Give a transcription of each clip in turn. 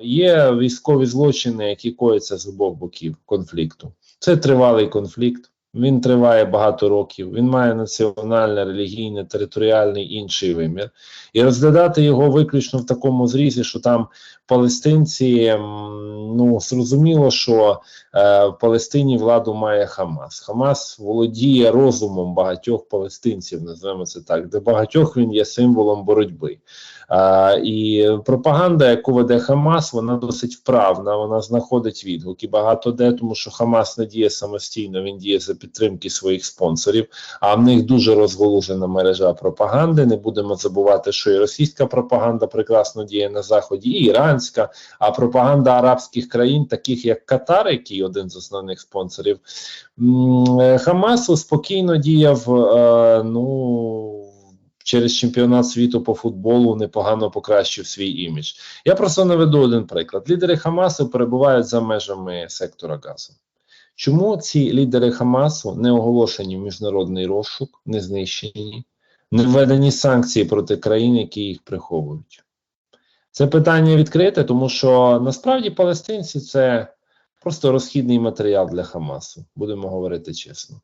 Є військові злочини, які кояться з обох боків конфлікту. Це тривалий конфлікт. Він триває багато років. Він має національне, релігійне, територіальний інший вимір, і розглядати його виключно в такому зрізі, що там палестинці, ну зрозуміло, що е, в Палестині владу має Хамас. Хамас володіє розумом багатьох палестинців, називаємо це так, де багатьох він є символом боротьби. А, і пропаганда, яку веде Хамас, вона досить вправна. Вона знаходить відгуки багато де, тому що Хамас не діє самостійно, він діє за підтримки своїх спонсорів. А в них дуже розголужена мережа пропаганди. Не будемо забувати, що і російська пропаганда прекрасно діє на заході, і іранська, а пропаганда арабських країн, таких як Катар, який один з основних спонсорів е, Хамасу, спокійно діяв. Е, ну через чемпіонат світу по футболу непогано покращив свій імідж. Я просто наведу один приклад. Лідери Хамасу перебувають за межами сектора газу. Чому ці лідери Хамасу не оголошені в міжнародний розшук, не знищені, не введені санкції проти країн, які їх приховують? Це питання відкрите, тому що насправді палестинці це просто розхідний матеріал для Хамасу, будемо говорити чесно.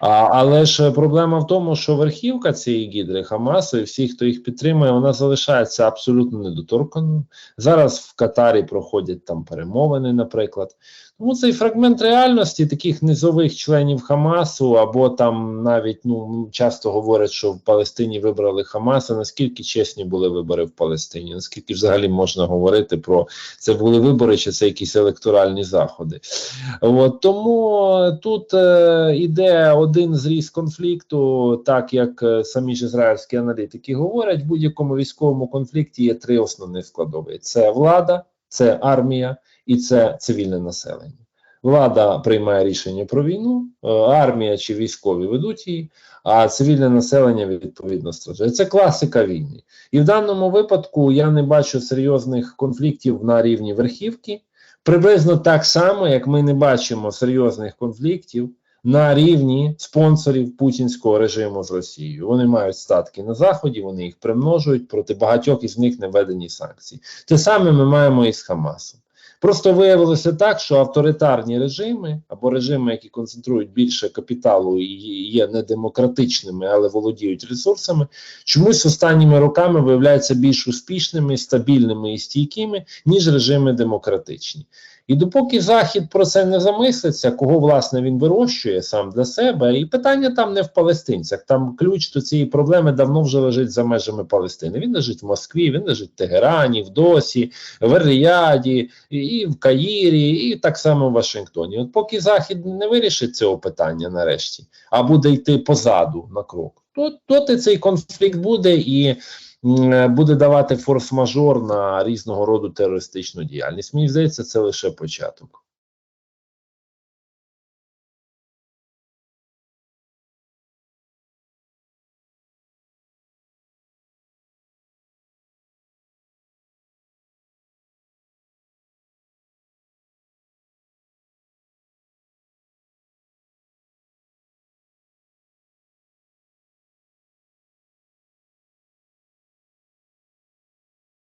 А, але ж проблема в тому, що верхівка цієї гідри Хамасу і всі, хто їх підтримує, вона залишається абсолютно недоторканою. Зараз в Катарі проходять там перемовини, наприклад. Тому цей фрагмент реальності таких низових членів Хамасу, або там навіть ну часто говорять, що в Палестині вибрали Хамаса. Наскільки чесні були вибори в Палестині? Наскільки взагалі можна говорити про це були вибори, чи це якісь електоральні заходи? От тому тут е, іде один зріз конфлікту, так як е, самі ж ізраїльські аналітики говорять, в будь-якому військовому конфлікті є три основні складові: це влада, це армія і це цивільне населення. Влада приймає рішення про війну, е, армія чи військові ведуть її, а цивільне населення відповідно страждає. Це класика війни. І в даному випадку я не бачу серйозних конфліктів на рівні верхівки. Приблизно так само, як ми не бачимо серйозних конфліктів на рівні спонсорів путінського режиму з Росією. Вони мають статки на заході, вони їх примножують проти багатьох із них не введені санкції. Те саме ми маємо і з Хамасом. Просто виявилося так, що авторитарні режими або режими, які концентрують більше капіталу і є недемократичними, але володіють ресурсами, чомусь останніми роками виявляються більш успішними, стабільними і стійкими, ніж режими демократичні. І допоки Захід про це не замислиться, кого власне він вирощує сам для себе, і питання там не в палестинцях. Там ключ до цієї проблеми давно вже лежить за межами Палестини. Він лежить в Москві, він лежить в Тегерані, в Досі, в Ріяді, і в Каїрі, і так само в Вашингтоні. От поки Захід не вирішить цього питання нарешті, а буде йти позаду на крок, то доти цей конфлікт буде і буде давати форс-мажор на різного роду терористичну діяльність. Мені здається, це лише початок.